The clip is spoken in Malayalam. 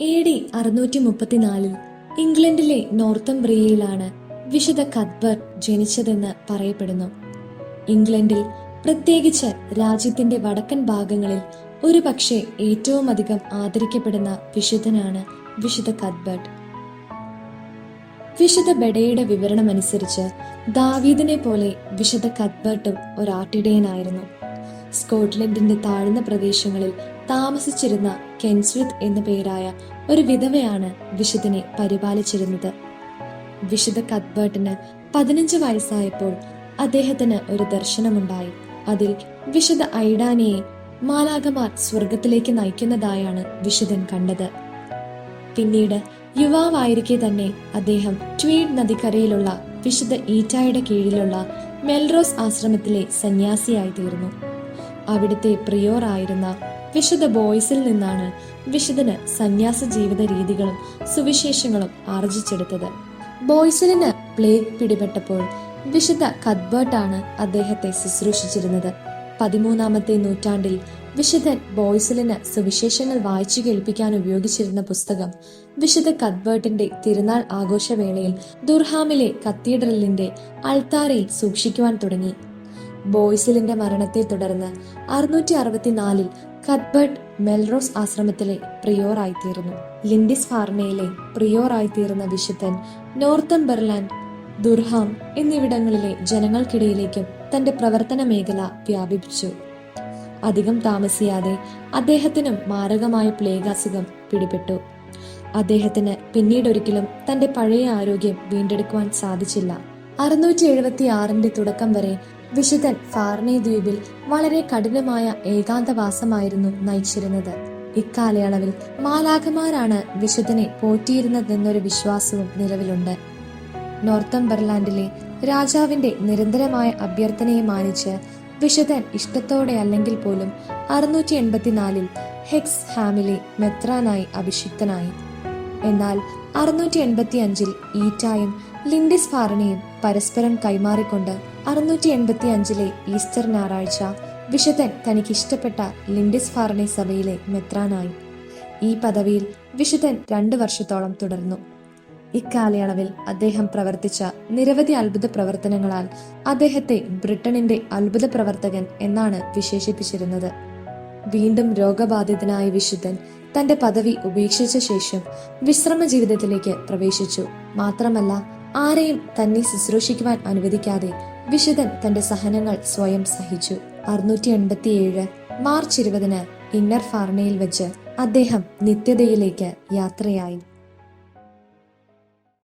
എ ഡി അറുന്നൂറ്റി മുപ്പത്തിനാലിൽ ഇംഗ്ലണ്ടിലെ നോർത്തംബ്രിയയിലാണ് വിശുദ്ധ കത്ബർ ജനിച്ചതെന്ന് പറയപ്പെടുന്നു. ഇംഗ്ലണ്ടിൽ പ്രത്യേകിച്ച് രാജ്യത്തിന്റെ വടക്കൻ ഭാഗങ്ങളിൽ ഒരു പക്ഷേ ഏറ്റവും അധികം ആദരിക്കപ്പെടുന്ന വിശുദ്ധനാണ് വിശുദ്ധ കത്ബർട്ട് വിശുദ്ധ ബെഡയുടെ വിവരണം അനുസരിച്ച് ദാവീദിനെ പോലെ വിശുദ്ധ കത്ബർട്ടും ഒരാട്ടിടയനായിരുന്നു. സ്കോട്ട്ലൻഡിന്റെ താഴ്ന്ന പ്രദേശങ്ങളിൽ താമസിച്ചിരുന്ന കെൻസ്വിത്ത് എന്നു പേരായ ഒരു വിധവയാണ് വിശുദ്ധനെ പരിപാലിച്ചിരുന്നത്. വിശുദ്ധ കത്ബേർട്ടിന് പതിനഞ്ച് വയസ്സായപ്പോൾ അദ്ദേഹത്തിന് ഒരു ദർശനമുണ്ടായി. അതിൽ വിശുദ്ധ ഐഡാനിയെ മാലാകമാർ സ്വർഗത്തിലേക്ക് നയിക്കുന്നതായാണ് വിശുദ്ധൻ കണ്ടത്. പിന്നീട് യുവാവായിരിക്കെ തന്നെ അദ്ദേഹം ട്വീഡ് നദിക്കരയിലുള്ള വിശുദ്ധ ഈറ്റായുടെ കീഴിലുള്ള മെൽറോസ് ആശ്രമത്തിലെ സന്യാസിയായി തീർന്നു. അവിടുത്തെ പ്രിയോർ ആയിരുന്ന വിശുദ്ധ ബോയ്സിൽ നിന്നാണ് വിശുദ്ധന് സന്യാസ ജീവിത രീതികളും സുവിശേഷങ്ങളും ആർജിച്ചെടുത്തത്. ബോയ്സിലിന് പ്ലേഗ് പിടിപെട്ടപ്പോൾ വിശുദ്ധ കദ്ബേർട്ടാണ് അദ്ദേഹത്തെ ശുശ്രൂഷിച്ചിരുന്നത്. പതിമൂന്നാമത്തെ നൂറ്റാണ്ടിൽ വിശുദ്ധൻ ബോയ്സിലിന് സുവിശേഷങ്ങൾ വായിച്ചു കേൾപ്പിക്കാൻ ഉപയോഗിച്ചിരുന്ന പുസ്തകം വിശുദ്ധ കദ്ബേർട്ടിന്റെ തിരുനാൾ ആഘോഷവേളയിൽ ദുർഹാമിലെ കത്തീഡ്രലിന്റെ അൾത്താരയിൽ സൂക്ഷിക്കുവാൻ തുടങ്ങി. ബോയ്സിലിന്റെ മരണത്തെ തുടർന്ന് അറുന്നൂറ്റി അറുപത്തിനാലിൽ കത്ബർട്ട് മെൽറോസ് ആശ്രമത്തിലെ പ്രിയോർ പ്രിയോറായിത്തീർന്നു. ലിൻഡിസ് ഫാർമയിലെ പ്രിയോർ പ്രിയോറായിത്തീർന്ന വിശുദ്ധൻ നോർത്തംബർലാൻഡ് ദുർഹാം എന്നിവിടങ്ങളിലെ ജനങ്ങൾക്കിടയിലേക്കും തന്റെ പ്രവർത്തന മേഖല വ്യാപിപ്പിച്ചു. അധികം താമസിയാതെ അദ്ദേഹത്തിനും മാരകമായ പ്ലേഗ് അസുഖം പിടിപെട്ടു. അദ്ദേഹത്തിന് പിന്നീടൊരിക്കലും തന്റെ പഴയ ആരോഗ്യം വീണ്ടെടുക്കുവാൻ സാധിച്ചില്ല. അറുന്നൂറ്റി എഴുപത്തി ആറിന്റെ തുടക്കം വരെ വിശുദ്ധൻ ഫാർണി ദ്വീപിൽ വളരെ കഠിനമായ ഏകാന്തവാസമായിരുന്നു നയിച്ചിരുന്നത്. ഇക്കാലയളവിൽ മാലാഖമാരാണ് വിശുദ്ധനെ പോറ്റിയിരുന്നതെന്നൊരു വിശ്വാസവും നിലവിലുണ്ട്. നോർത്തംബർലാൻഡിലെ രാജാവിന്റെ നിരന്തരമായ അഭ്യർത്ഥനയെ മാനിച്ച് വിശുദ്ധൻ ഇഷ്ടത്തോടെ അല്ലെങ്കിൽ പോലും അറുന്നൂറ്റി എൺപത്തിനാലിൽ ഹെക്സ് ഹാമിലെ മെത്രാനായി അഭിഷിക്തനായി. എന്നാൽ അറുന്നൂറ്റി എൺപത്തി അഞ്ചിൽ ഈറ്റായും ലിൻഡിസ് ഫാറണിയും പരസ്പരം കൈമാറിക്കൊണ്ട് അറുന്നൂറ്റി എൺപത്തി അഞ്ചിലെ ഈസ്റ്റർ ഞായറാഴ്ച വിശുദ്ധൻ തനിക്ക് ഇഷ്ടപ്പെട്ട ലിൻഡിസ് ഫാറണി സഭയിലെ മെത്രാനായി. ഈ പദവിയിൽ വിശുദ്ധൻ രണ്ടു വർഷത്തോളം തുടർന്നു. ഇക്കാലയളവിൽ അദ്ദേഹം പ്രവർത്തിച്ച നിരവധി അത്ഭുത പ്രവർത്തനങ്ങളാൽ അദ്ദേഹത്തെ ബ്രിട്ടനിന്റെ അത്ഭുത പ്രവർത്തകൻ എന്നാണ് വിശേഷിപ്പിച്ചിരുന്നത്. വീണ്ടും രോഗബാധിതനായ വിശുദ്ധൻ തന്റെ പദവി ഉപേക്ഷിച്ച ശേഷം വിശ്രമ ജീവിതത്തിലേക്ക് പ്രവേശിച്ചു. മാത്രമല്ല ആരെയും തന്നെ ശുശ്രൂഷിക്കുവാൻ അനുവദിക്കാതെ വിശുദ്ധൻ തന്റെ സഹനങ്ങൾ സ്വയം സഹിച്ചു. അറുന്നൂറ്റി എൺപത്തിയേഴ് മാർച്ച് ഇരുപതിന് ഇന്നർ ഫാർണയിൽ വെച്ച് അദ്ദേഹം നിത്യതയിലേക്ക് യാത്രയായി.